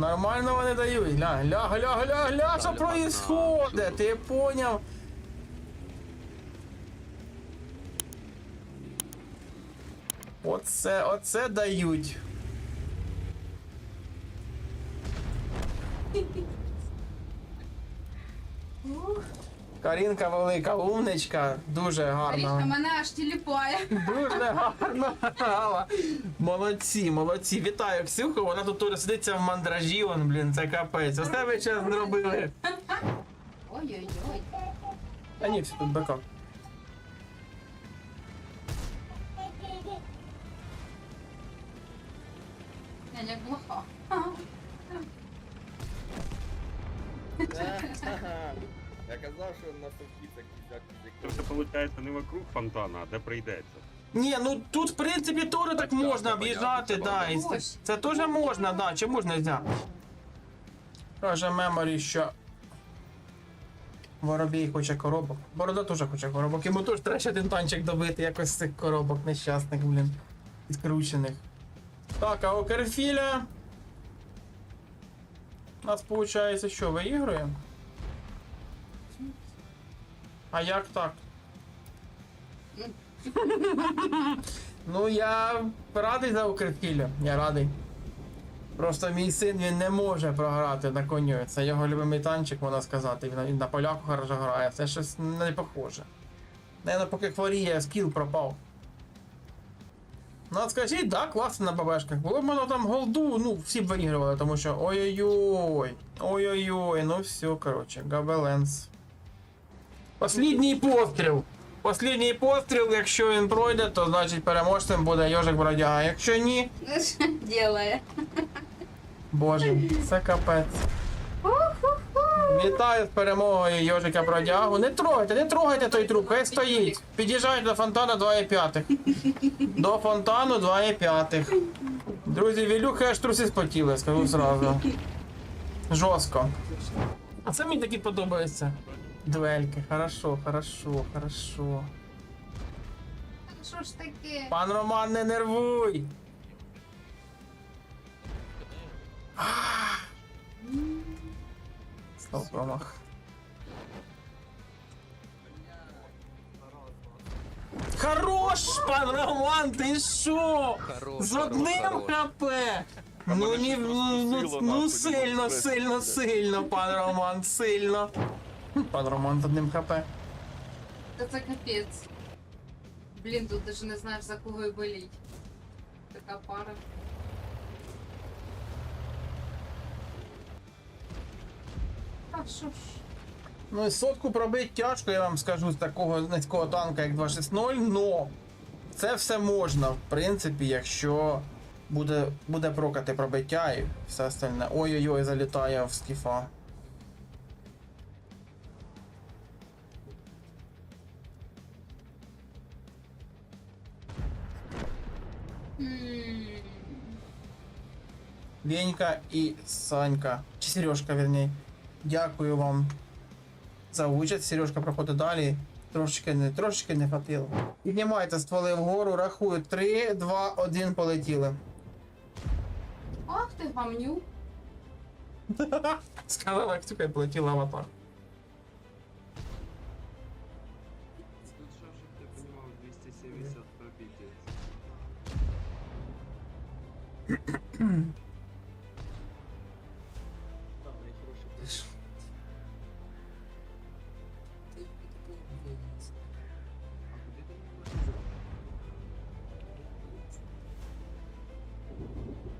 Нормально вони дають. Гля, гля, гля, гля, гля, що проїсходить, Ти поняв? Оце, оце дають. Карінка велика, умничка, дуже Річка гарно. мене аж тіліпає. Дуже гарно грала. Молодці, молодці. Вітаю Ксюху, вона тут теж сидиться в мандражі, он, блін, це капець. Ось тебе час зробили. Ой-ой-ой. А ні, все тут бекап. Я як глуха. Я казав, що на совки кізяк Тобто, виходить, не вокруг фонтана, а де прийдеться. Ні, ну тут в принципі теж так можна об'їжджати, да. це і. Це, теж можна, да. Чи можна взяти? Каже меморі, що. Воробій хоче коробок. Борода теж хоче коробок. Йому теж треба ще один танчик добити, якось з цих коробок нещасних, блін. Відкручених. Так, а у Керфіля. У нас виходить, що, виігруємо? А як так? Ну, я радий за Укрфіля, я радий. Просто мій син він не може програти на коню. Це його любимий танчик, можна сказати. Він, на поляку хорошо грає, це щось не похоже. Наверно, поки хворіє, скіл пропав. Ну, скажіть, да, класно на ББшках. Було б воно там голду, ну, всі б виігрували, тому що ой-ой-ой. Ой-ой-ой, ну все, коротше, габеленс. Послідній постріл. Послідній постріл, якщо він пройде, то значить переможцем буде Йожик Бродяга. Якщо ні, Ділає. боже, це капець. Вітаю з перемогою Йожика Бродягу. Не трогайте, не трогайте той труп, хай стоїть. Під'їжджайте до фонтану 2,5. До фонтану 2,5. Друзі, вілюхи аж труси спотіли, скажу зразу. Жорстко. А це мені такі подобаються. Дуельки, хорошо, хорошо, хорошо. Що ж таке? Пан Роман, не нервуй! Став промах. Хорош, пан Роман, ти що? Хорош, З одним хорош. хп! Ну, ні, ну, ну, сила, ну нахуй, сильно, ну, сильно, сильно, пан Роман, сильно. Пан Роман з одним хп. Та це капець. Блін, тут даже не знаєш за кого і боліть. Така пара. А що ж? Ну і сотку пробити тяжко, я вам скажу, з такого низького танка, як 260, но це все можна, в принципі, якщо буде, буде прокати пробиття і все остальне. Ой-ой-ой, залітає в скіфа. Венька і Санька. Чи Сережка, вірні. Дякую вам за участь. Сережка проходить далі. Трошечки не, трошечки не хватило. Піднімайте стволи вгору, рахую. 3, 2, 1, полетіли. Ах ти гамню. Сказала, як тільки полетіла аватар. Там найхороший теж. А куди ти не можеш зробити?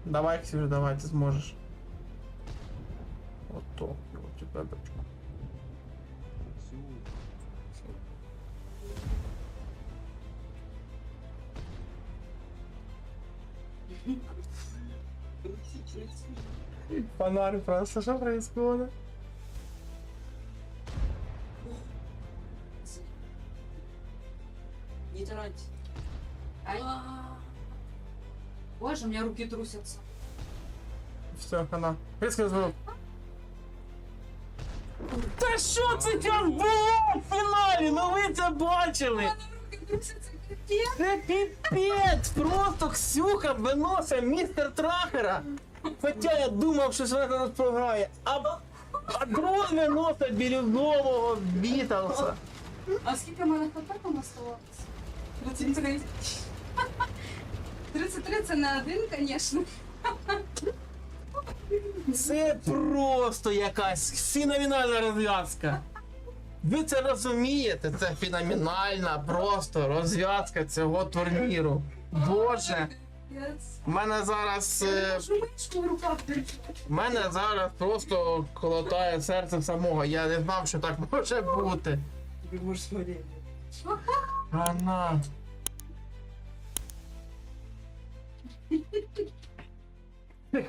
Давай, Ксюша, Фонарь просто, что происходит? Не тараньте. Ай. Боже, у меня руки трусятся. Все, хана. Різкий звук. Та що це зараз було в фіналі? Ну ви це бачили! Руки трусятся, капець. Це піпець! Просто Ксюха виносить містер Трахера! Хоча я думав, що вона розпугає, а, а дрон виносить бірюзового Бітлса. А скільки в мене там оставалося? 33. 33 це не один, звісно. Це просто якась феноменальна розв'язка. Ви це розумієте? Це феноменальна просто розв'язка цього турніру. Боже, в мене зараз. е, в мене зараз просто колотає серце самого. Я не знав, що так може бути. Тобі можеш смотреть. Она.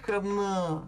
Хана.